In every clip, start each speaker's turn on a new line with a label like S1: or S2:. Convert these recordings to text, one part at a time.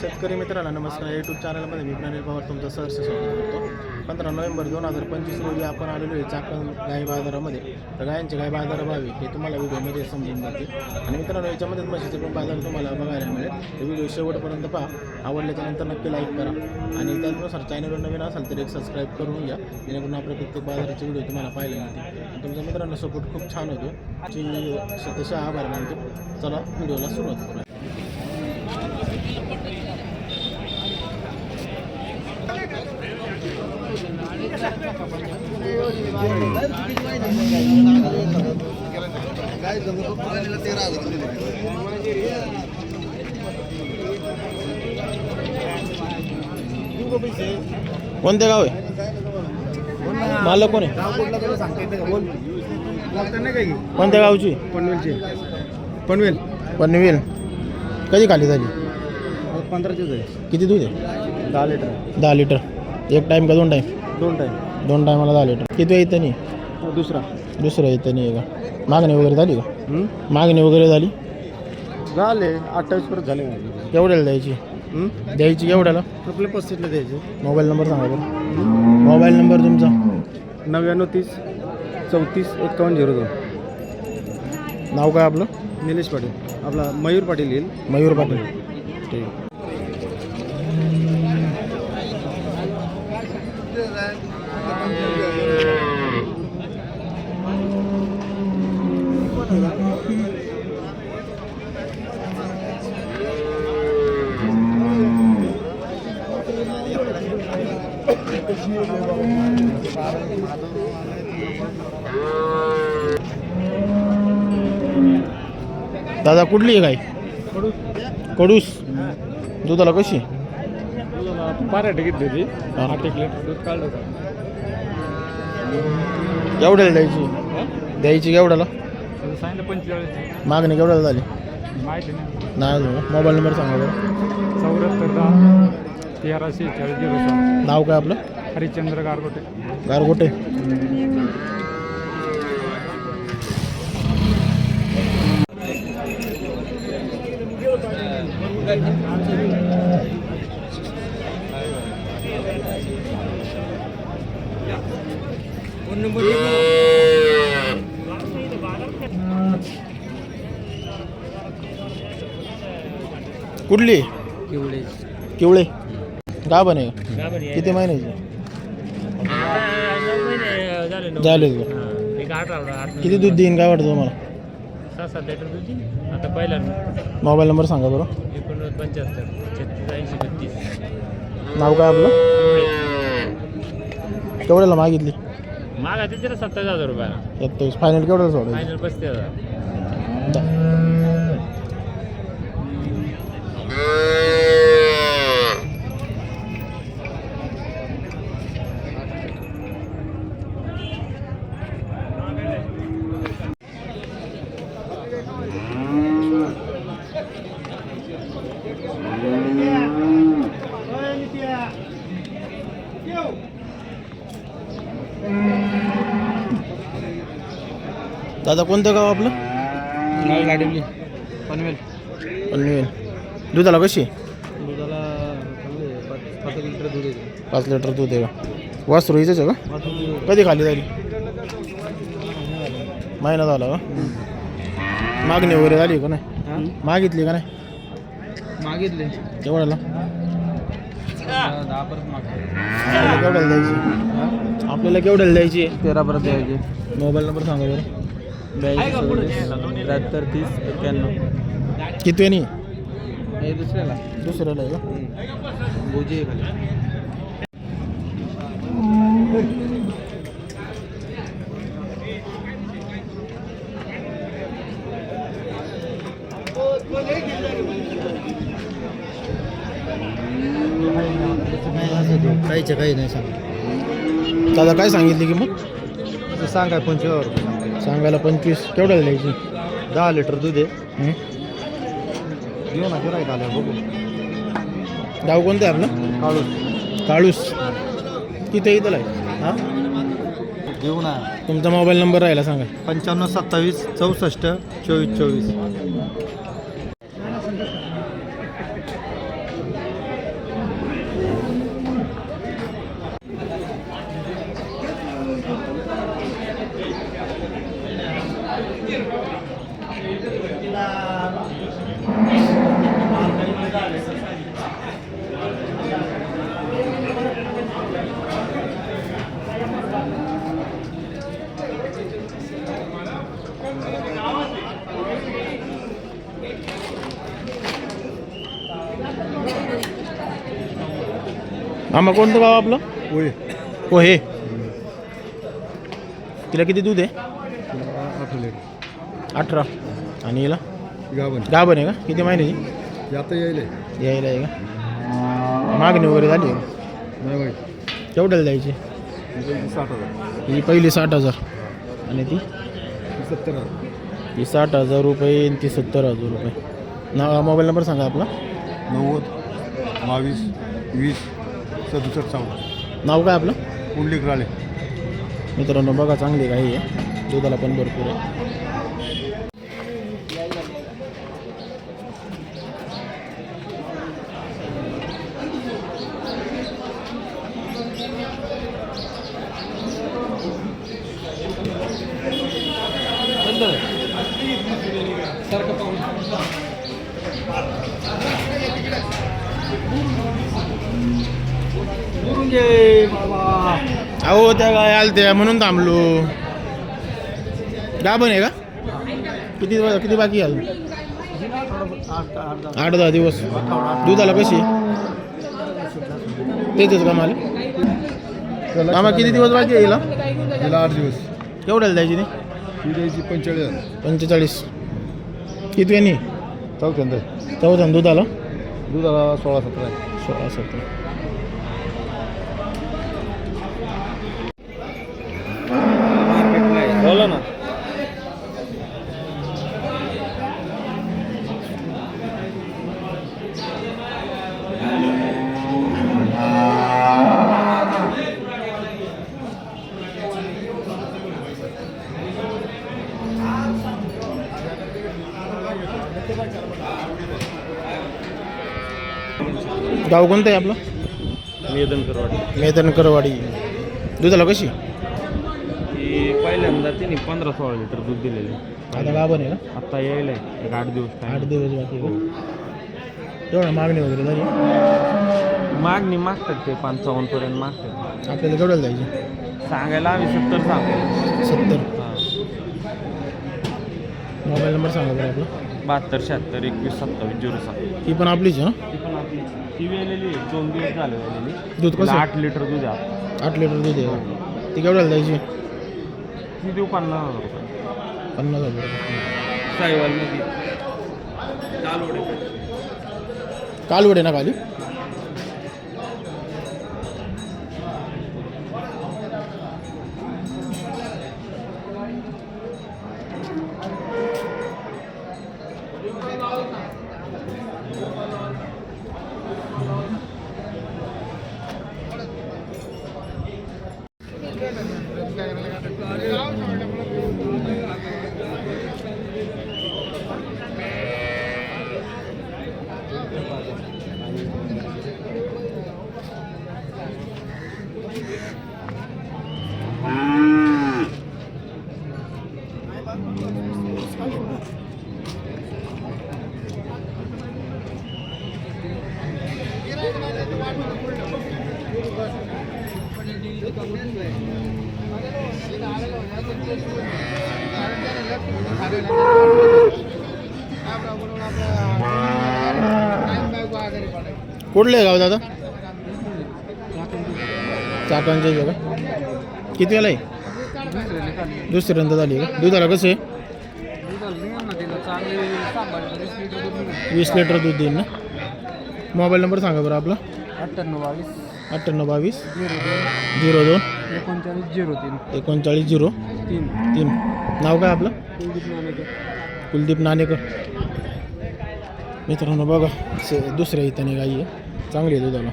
S1: शेतकरी मित्रांना नमस्कार. यूट्यूब चॅनलमध्ये मी प्रणील पवार तुमचं सहर्ष स्वागत करतो. पंधरा नोव्हेंबर दोन हजार पंचवीस रोजी आपण आलेलो आहे चाकण गाय बाजारामध्ये. तर गायांचे गाय बाजार भावी हे तुम्हाला व्हिडिओमध्ये समजून जाते आणि मित्रांनो याच्यामध्ये म्हशीचे पण बाजार तुम्हाला बघायला मिळेल. तर व्हिडिओ शेवटपर्यंत पहा. आवडल्याच्या नंतर नक्की लाईक करा. आणि त्यानुसार चॅनलवर नवीन असाल तर एक सबस्क्राईब करून घ्या. जेणेकरून आपल्या प्रत्येक बाजाराचे व्हिडिओ तुम्हाला पाहायला मिळते आणि तुमच्या मित्रांनो सपोर्ट खूप छान होतो. ची तशा आभार मानतो. चला व्हिडिओला सुरुवात करूया. कोणते गाव आहे? मालक कोण आहे? कोणत्या गावची?
S2: पनवेलची पनवेल.
S1: पनवेल. कधी खाली झाली?
S2: पंधराचे जाईल
S1: किती दूध आहे?
S2: दहा लिटर.
S1: दहा लिटर. एक टाईम का दोन टाईम
S2: दोन टाईम
S1: दोन टायमाला लिटर किती येतं नाही.
S2: दुसरा.
S1: दुसरं येतं नाही आहे का? मागणी वगैरे झाली का? मागणी वगैरे झाली?
S2: झाले. अठ्ठावीस परत झाले
S1: केवढ्याला द्यायची? द्यायची केवढ्याला
S2: आपले पस्तीसला द्यायचे.
S1: मोबाईल नंबर सांगा बरं. मोबाईल नंबर तुमचा?
S2: नव्याण्णव तीस चौतीस एक्कावन्न झिरो दोन.
S1: नाव काय आपलं?
S2: निलेश पाटील. आपला मयूर पाटील येईल.
S1: मयूर पाटील. ठीक. दादा कुठली आहे गाय? कडूस. दुधाला कशी?
S2: पारा टिकीट देते
S1: हा.
S2: आठ एक लिटर दूध काढलं
S1: केवढ्याला द्यायची? द्यायची केवढ्याला
S2: सांगितलं पंचेचाळीस
S1: मागणी केवढ्याला झाली?
S2: माहिती नाही.
S1: मोबाईल नंबर सांगा बरं.
S2: चौऱ्याहत्तर दहा तेराशे चाळीस झिरो
S1: नाव काय आपलं?
S2: हरिश्चंद्र गारगोटे.
S1: गारगोटे. कुठली? किवळे. गाभण आहे? किती महिन्याची? झाले किती दूध देईन? काय वाटतं तुम्हाला?
S3: सहा सात लिटर दूध देईन. आता पहिला
S1: मोबाईल नंबर सांगा बरं.
S3: एकोणनव्वद पंच्याहत्तर छत्तीस ऐंशी बत्तीस
S1: नाव काय आपलं? केवढ्याला मागितली?
S3: मागा सत्तावीस हजार रुपयाला.
S1: सत्तावीस. फायनल केवढ्याला सोडायची?
S3: फायनल पस्तीस हजार.
S1: दा- दादा कोणतं गाव आपलं?
S2: गाडीवली पनवेल.
S1: पनवेल. दुधाला कशी?
S2: दुधाला पाच लिटर दूध येते
S1: पाच लिटर दूध आहे का? वासरू हिचंच आहे का? कधी खाली झाली महिना झाला का? मागणी वगैरे झाली का नाही? मागितली का नाही?
S2: मागितले.
S1: केवढ्याला? द्यायची? आपल्याला केवढ्याला द्यायची?
S2: तेरा परत द्यायचे.
S1: मोबाईल नंबर सांगा बरं.
S2: ब्याऐंशी सव्वीस त्र्याहत्तर तीस एक्क्याण्णव
S1: किती नाही
S2: हे दुसऱ्याला
S1: दुसऱ्याला आहे का
S2: बोजी आहे खाली
S1: काहीच्या काही नाही सांग दादा काय सांगितली की मग
S2: सांगा पंचवीस
S1: सांगायला पंचवीस केवढ्याला द्यायची
S2: दहा लिटर दूध आहे.
S1: हं?
S2: घेऊ ना गिरायक आलं बघू.
S1: गाव कोणतं आहे आपलं?
S2: काढू
S1: काळूस. किती इथं आहे हां?
S2: घेऊ ना.
S1: तुमचा मोबाईल नंबर राहिला सांगा.
S2: पंच्याण्णव सत्तावीस चौसष्ट चोवीस चोवीस.
S1: आम्हा कोणतं गाव आपलं?
S2: होय
S1: हो हे तिला किती दूध आहे? अठरा आणि हिला?
S2: गावन
S1: गाभण आहे का? किती महिन्याची?
S2: आता यायले.
S1: यायला आहे का? मागणी वगैरे झाली आहे का?
S2: नाही
S1: केवढ्याला द्यायची?
S2: साठ हजार.
S1: ही पहिली साठ हजार. आणि ती?
S2: सत्तर हजार.
S1: ही साठ हजार रुपये आणि ती सत्तर हजार रुपये. ना मोबाईल नंबर सांगा आपला.
S2: नव्वद बावीस वीस. सदुसष्ट चौदा
S1: नाव काय आपलं?
S2: पुंडलिक राळे
S1: मित्रांनो बघा चांगली गाई आहे. दुधाला पण भरपूर आहे. अहो त्या गाय आलत्या म्हणून थांबलो. गाभण आहे का? किती दिवस- किती बाकी आहे अजून आठ दहा दिवस. दुधाला कशी? तेच का मला? मामा किती दिवस बाकी आहे हिला?
S2: गेला आठ दिवस.
S1: केवढ्याला द्यायची ती?
S2: द्यायची पंचेचाळीस
S1: पंचेचाळीस. किती यांनी
S2: चौथ्यांदा
S1: चौथा दुधाला?
S2: दुधाला सोळा सतरा आहे.
S1: सोळा सतरा. गाव कोणतं आहे आपलं?
S3: निवेदन करवाट
S1: मेदनकरवाडी. दुधाला कशी?
S3: की पहिल्यांदा तिने पंधरा सोळा लिटर दूध दिलेले
S1: आता गाभण आहे का
S3: आता यायला एक आठ दिवस
S1: आठ. दिवस बाकी आहे का? तेवढं मागणी वगैरे झाली.
S3: मागणी मागतात ते पंचावन्न पर्यंत मागतात.
S1: आपल्याला केवढ्याला द्यायची?
S3: सांगायला आम्ही सत्तर सांगतो.
S1: सत्तर.
S3: हां.
S1: मोबाईल नंबर सांगा बरं आपला.
S3: बहात्तर शहात्तर एकवीस सत्तावीस झिरो सात.
S1: ती पण आपलीच आहे ना?
S3: ती पण आपली ती वेलेली आहे दोन दिवस झाले वेलेली.
S1: दूध
S3: तिला
S1: कसं
S3: आठ लिटर दूध आहे.
S1: आठ लिटर दूध आहे? ती केवढ्याला द्यायची
S3: ती देऊ पन्नास हजार रुपये.
S1: पन्नास हजार रुपये.
S3: साईवालमध्ये चालवडे
S1: कालवड आहे ना खाली? कुठलं आहे गाव दादा? चाकांचे आहे का? किती वेळा आहे दुसऱ्यांदा झाली का? दुधाला कसं आहे? वीस लिटर दूध देईल ना? मोबाईल नंबर सांगा बरं आपला.
S2: अठ्ठ्याण्णव बावीस.
S1: अठ्ठ्याण्णव बावीस.
S2: झिरो दोन. एकोणचाळीस झिरो तीन.
S1: एकोणचाळीस झिरो
S2: तीन.
S1: तीन. नाव काय आपलं?
S2: कुलदीप नाणेकर.
S1: कुलदीप नाणेकर. मित्रांनो बघा से दुसऱ्या इथं गाई आहे. चांगली आहे दुधाला.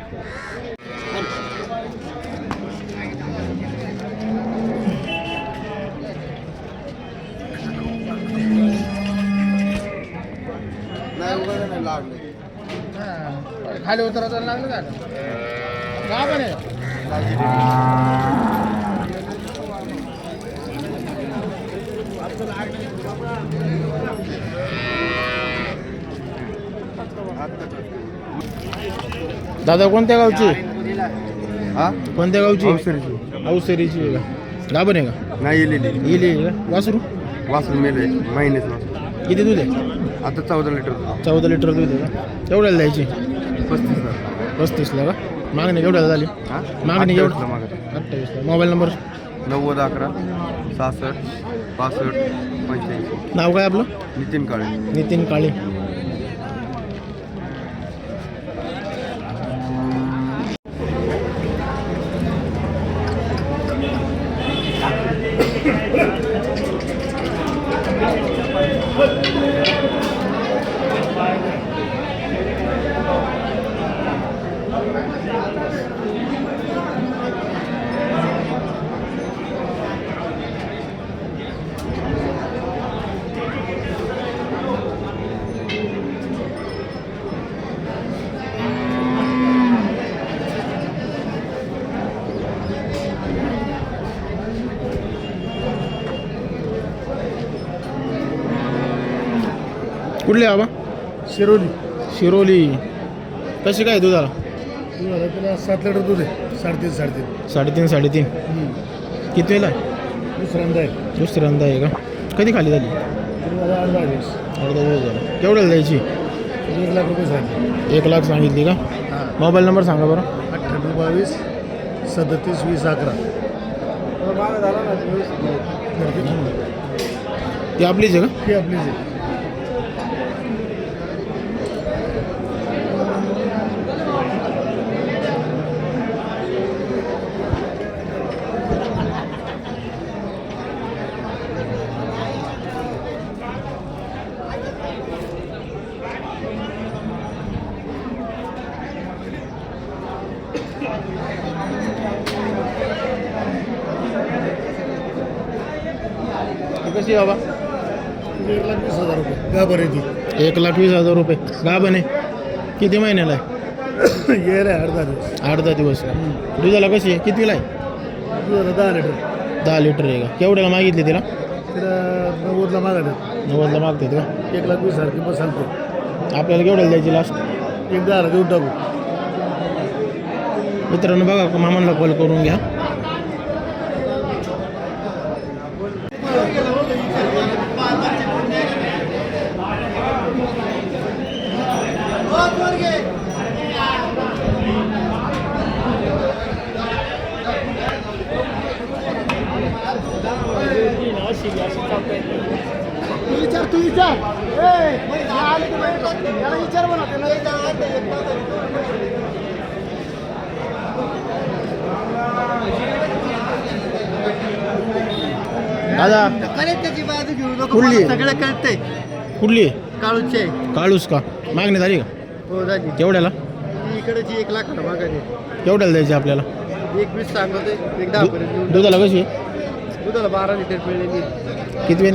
S2: खाली उतरायला लागलं का
S1: का पण दादा कोणत्या गावची?
S2: हा?
S1: कोणत्या गावची.
S2: अवसरीची
S1: आहे का? गाभण आहे का?
S2: नाही येलेली
S1: येली का? वासरू?
S2: वाचून मेले. महिन्यात
S1: किती दूध आहे?
S2: आता चौदा लिटर
S1: चौदा लिटर दूध आहे का? तेवढ्याला द्यायची?
S2: पस्तीस
S1: पस्तीसला का? मागणी केवढ्याला झाली? मागणी केवढं अठ्ठावीसला. Mobile number?
S4: नव्वद अकरा सहासष्ट पासष्ट पंच्याऐंशी.
S1: नाव काय आपलं?
S4: नितीन काळे.
S1: नितीन काळे. कुठले बाबा?
S4: शिरोली.
S1: शिरोली. कशी काय दुधाला?
S4: तुला सात लिटर दूध आहे. साडेतीन साडेतीन.
S1: साडेतीन साडेतीन. किती वेळेला आहे?
S4: दुसऱ्यांदा आहे.
S1: दुसऱ्यांदा आहे का? कधी खाली झाली?
S4: तुम्हाला दिवस
S1: अर्धा दिवस झाला. केवढ्याला द्यायची?
S4: एक लाख रुपये सांगितले
S1: एक लाख सांगितली का? मोबाईल नंबर सांगा बरं.
S4: अठ्ठ्याण्णव बावीस सदतीस वीस अकरा.
S1: ती आपलीच आहे का?
S4: ही आपलीच आहे.
S1: कशी आहे बाबा?
S4: एक लाख वीस हजार रुपये. गाभर आहे ती.
S1: एक लाख वीस हजार रुपये. गाभण आहे किती महिन्याला आहे?
S4: ये रे आठ दहा दिवस.
S1: आठ दहा दिवस. दुधाला कशी आहे? कितीला आहे?
S4: दुधाला दहा लिटर.
S1: दहा लिटर आहे का? केवढ्याला मागितली तिला?
S4: तिला नव्वदला मागायला
S1: नव्वदला मागतात का?
S4: एक लाख वीस हजार किंमत सांगतो.
S1: आपल्याला केवढ्याला द्यायची लास्ट
S4: एक दहा देऊन टाकू.
S1: मित्रांनो बघा मामांना कॉल करून घ्या.
S4: विचार. तू विचार विचार
S1: दादा.
S4: त्याची बाजू घेऊ. नको
S1: कुठली?
S4: सगळं कळतंय.
S1: कुठली? आहे.
S4: काळूचे
S1: काळूस का? मागणी झाली का?
S4: हो झाली.
S1: केवढ्याला
S4: इकडची एक लाख मागाने
S1: केवढ्याला द्यायची आपल्याला?
S4: एक वीस सांगतोय. एक दहा पर्यंत देऊन
S1: दुधाला कशी.
S4: दुधाला बारा लिटर पिळलेली
S1: किती वेळ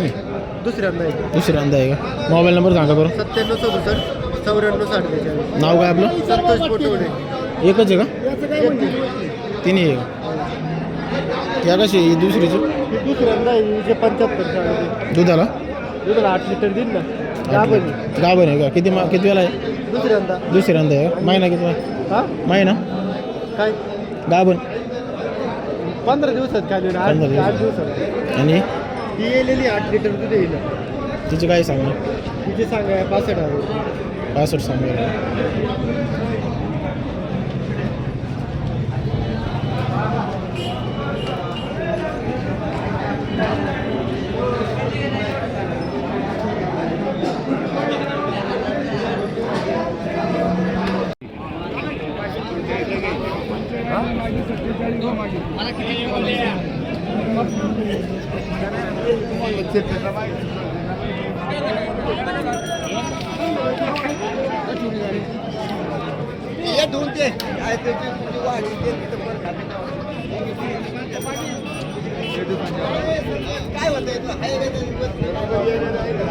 S4: दुसऱ्यांदा आहे.
S1: दुसऱ्यांदा आहे का? मोबाईल नंबर सांगा बरं.
S4: सत्त्याण्णव सदुसष्ट चौऱ्याण्णव साठ बेचाळीस
S1: नाव काय आपलं?
S4: संतोष पोटवडे.
S1: एकच आहे का? तिन्ही आहे का? त्या कशी आहे? ही दुसरीची?
S4: हे दुसऱ्यांदा आहे हिचे पंच्याहत्तर साडे
S1: दुधाला?
S4: दुधाला आठ लिटर देईल ना. गाभण आहे.
S1: गाभण आहे का? किती मा किती वेळा आहे?
S4: दुसऱ्यांदा.
S1: दुसऱ्यांदा आहे का? महिना किती?
S4: हा?
S1: महिना?
S4: काय?
S1: गाभण.
S4: पंधरा दिवसात खाली ना आठ
S1: पंधरा दिवसात.
S4: आठ दिवसात.
S1: आणि?
S4: ही येलेली आठ लिटर दूध येईल.
S1: तिची काय सांगा?
S4: तिचे सांगा पासष्ट हजार.
S1: पासष्ट सांगा.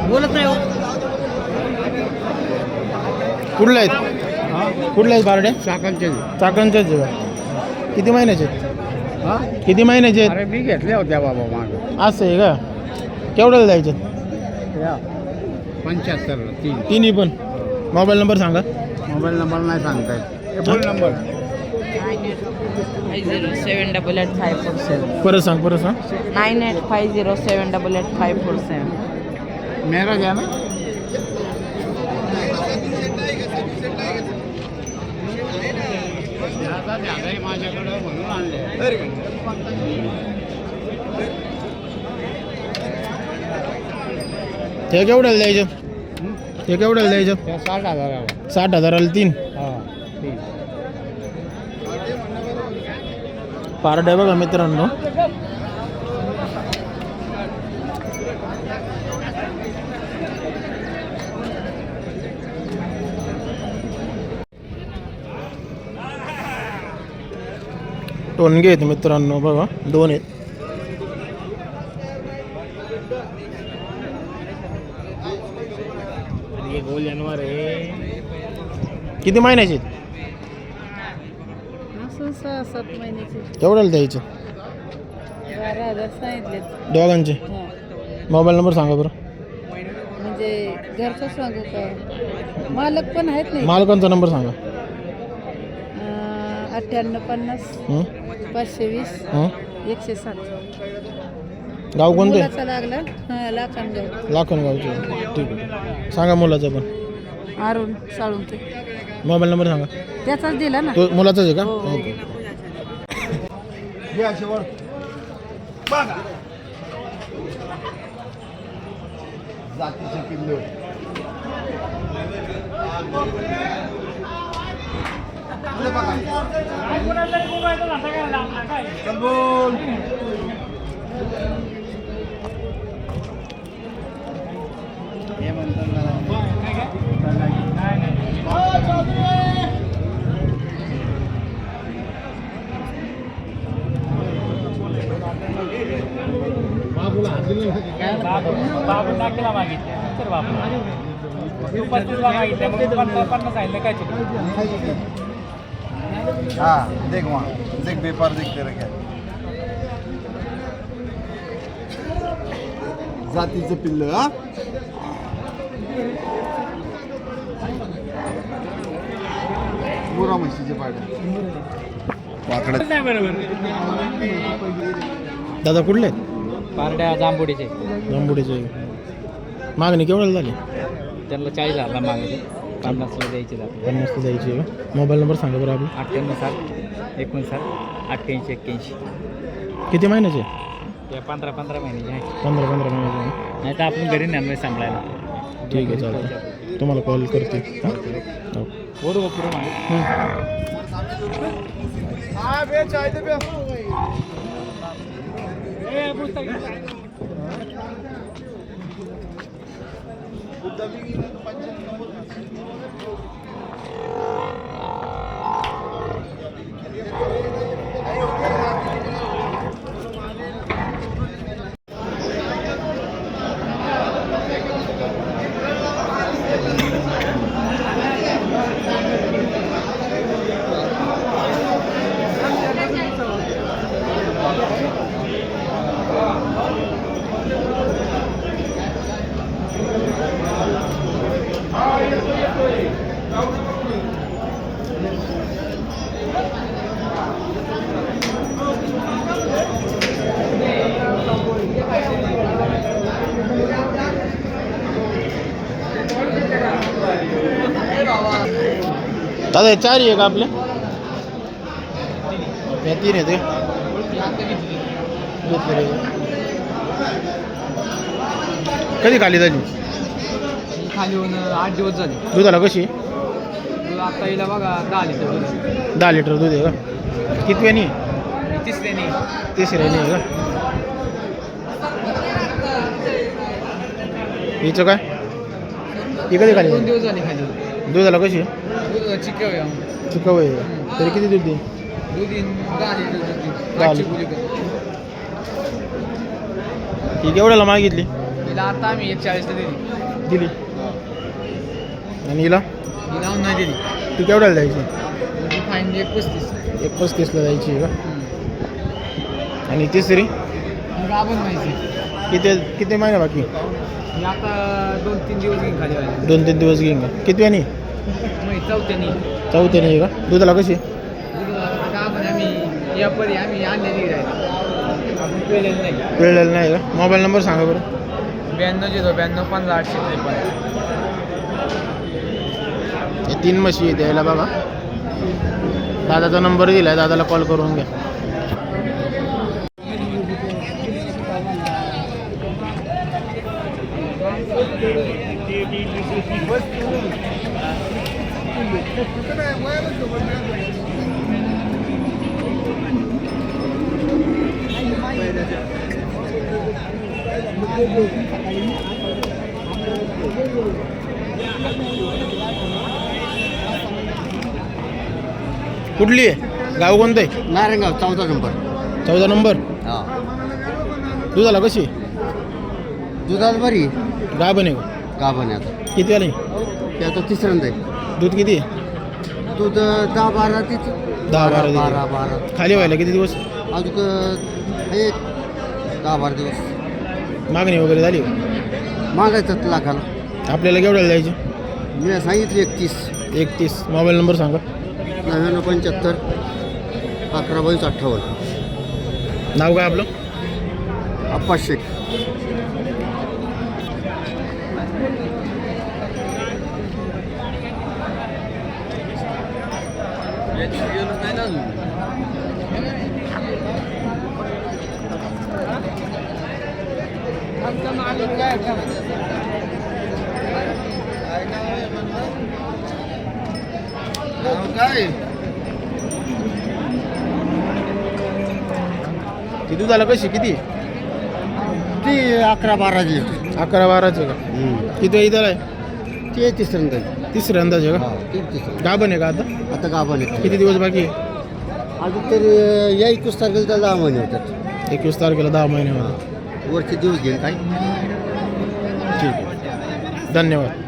S4: बोलत नाही हो.
S1: कुठल्या आहेत? कुठल्या आहेत बारड्या
S4: शाकांचे
S1: चाकणच्याच किती महिन्याचे आहेत?
S4: हा?
S1: किती महिन्याचे आहेत?
S4: अरे मी घेतल्या होत्या बाबा माग.
S1: असं आहे का? केवढ्याला द्यायचे
S4: पंच्याहत्तर तीन.
S1: तिन्ही पण. मोबाईल नंबर सांगा.
S4: मोबाईल नंबर नाही सांगता येत. बोल number
S5: five zero seven double eight five four seven
S1: परत सांग परत सांग.
S5: Nine eight five zero seven double eight five four seven
S4: मेरा घ्या ना?
S1: हे केवढ्याला द्यायचं? हे केवढ्याला द्यायचं?
S6: साठ हजार
S1: साठ हजाराला तीन.
S6: हा
S1: पारड आहे बघा मित्रांनो. टोनगे आहेत मित्रांनो बघा दोन आहेत. किती महिन्याचे
S7: सहा सात महिन्याचे.
S1: केवढ्याला द्यायचे
S7: बारा हजार सांगितले.
S1: दोघांचे? मोबाईल नंबर सांगा बरं.
S7: म्हणजे घरचं सांगू का? मालक पण आहेत नाही.
S1: मालकांचा नंबर सांगा.
S7: अठ्ठ्याण्णव पन्नास.
S1: हं?
S7: पाचशे वीस
S1: हं?
S7: एकशे सात.
S1: गाव कोणतं?
S7: मुलाचा लागला? हां लाखांगाव
S1: लाखनगावचे. ठीक आहे. सांगा मुलाचं पण.
S7: अरुण साळुंके.
S1: मोबाईल नंबर सांगा.
S7: त्याचाच दिला ना.
S1: तो मुलाचाच आहे का?
S7: हो.
S1: ओके.
S6: जातीचे किल्ले
S8: बाबून टाकीला मागितले तर बाबू तू पस्तीसला मागितले पन्नास सांगितलं काय चुकलं?
S6: हाँ देख वहाँ देख पेपर देख तेरे क्या. जातीचं पिल्ल हा? मोरा म्हशीचे
S8: बरोबर
S1: दादा कुठले?
S8: पारड्या जांभुडीचे
S1: जांबुडीचे. मागणी केवढ्याला झाली?
S8: त्यांना चाळीस हजार मागितले पन्नासला द्यायचे जाते
S1: पन्नास द्यायची. आहे मोबाईल नंबर सांगा बरं आपला.
S8: अठ्ठ्याण्णव सात एकोणसाठ अठ्ठ्याऐंशी एक्क्याऐंशी.
S1: किती महिन्याचे?
S8: या पंधरा पंधरा महिन्याचे आहे.
S1: पंधरा पंधरा महिन्याचे. आहे.
S8: नाही तर आपण घरी नाही सांभाळायला.
S1: ठीक आहे चालतं तुम्हाला कॉल करते. हाँ? हो.
S8: बरोबर पुढे मागे.
S1: दादा चार आहे का आपले. या तीन आहे. कधी खाली झाली?
S6: खाली होऊन आठ दिवस झाले.
S1: दुधाला कशी?
S6: आता येईल बघा दहा लिटर दूध
S1: दहा लिटर दूध आहे का? किती वेणी
S6: तिसऱ्याने
S1: तिसऱ्याने आहे का? हिचं काय? ही कधी खाली
S6: दोन? दिवस झाले खाली.
S1: दुधाला कशी
S6: दूध चिकव आहे
S1: चिकाऊ आहे का? तरी किती दूध देईल
S6: दूध दहा लिटर दूध.
S1: दहा लिटर. ही केवढ्याला मागितली?
S6: हिला आता आम्ही एक चाळीसला दिली.
S1: दिली आणि हिला?
S6: हिला नाही दिली.
S1: ती केवढ्याला द्यायची.
S6: ही फाईन एक पस्तीस
S1: एक पस्तीसला आहे का? आणि तिसरी?
S6: आपण माहिती.
S1: किती किती महिना बाकी?
S6: आता दोन तीन दिवस घेईन खाली व्हायला.
S1: दोन तीन दिवस घेईन का? किती वेणी
S6: मग चौथ्यानी.
S1: चौथ्याने आहे का? दुधाला कशी?
S6: आता आपण आम्ही या परी आम्ही आणलेली राहिली आपण पिळलेलं नाही.
S1: नाही का? मोबाईल नंबर सांगा बरं.
S6: ब्याण्णव झिरो ब्याण्णव पंधरा आठशे त्रेपन्न.
S1: हे तीन म्हशी येते द्यायला बघा. दादाचा नंबर दिला आहे दादाला कॉल करून घ्या. कुठली आहे? गाव कोणतं आहे?
S2: नारायणगाव चौदा नंबर.
S1: चौदा नंबर.
S2: हा.
S1: दुधाला कशी?
S2: दुधाला बरी
S1: गाभण आहे का?
S2: का आता.
S1: किती आली?
S2: ते आता तिसऱ्यांदा आहे.
S1: दूध किती आहे?
S2: दूध दहा बारा तिथे
S1: दहा बारा.
S2: बारा बारा
S1: खाली व्हायला किती दिवस?
S2: अजून हे दहा बारा दिवस.
S1: मागणी वगैरे झाली का?
S2: मागायचं लाखाला.
S1: आपल्याला केवढ्याला द्यायची?
S2: मी सांगितले एकतीस.
S1: एकतीस. मोबाईल नंबर सांगा.
S2: नव्याण्णव पंच्याहत्तर अकरा बावीस अठ्ठावन्न.
S1: नाव काय आपलं?
S2: अप्पा शेख. काय
S1: ती दुधाला कशी किती?
S2: ती अकरा बाराची.
S1: अकरा बाराचे का? किती इथं? आहे
S2: ते तिसऱ्यांदा आहे.
S1: तिसऱ्या अंदाजे. का? गाभण आहे का आता?
S2: आता गाभा नाही
S1: किती दिवस बाकी आहे?
S2: अजून तर या एकवीस तारखेला त्याला दहा महिने होतात.
S1: एकवीस तारखेला दहा महिन्यामध्ये
S2: वरचे दिवस घेईन काय?
S1: ठीक आहे. धन्यवाद.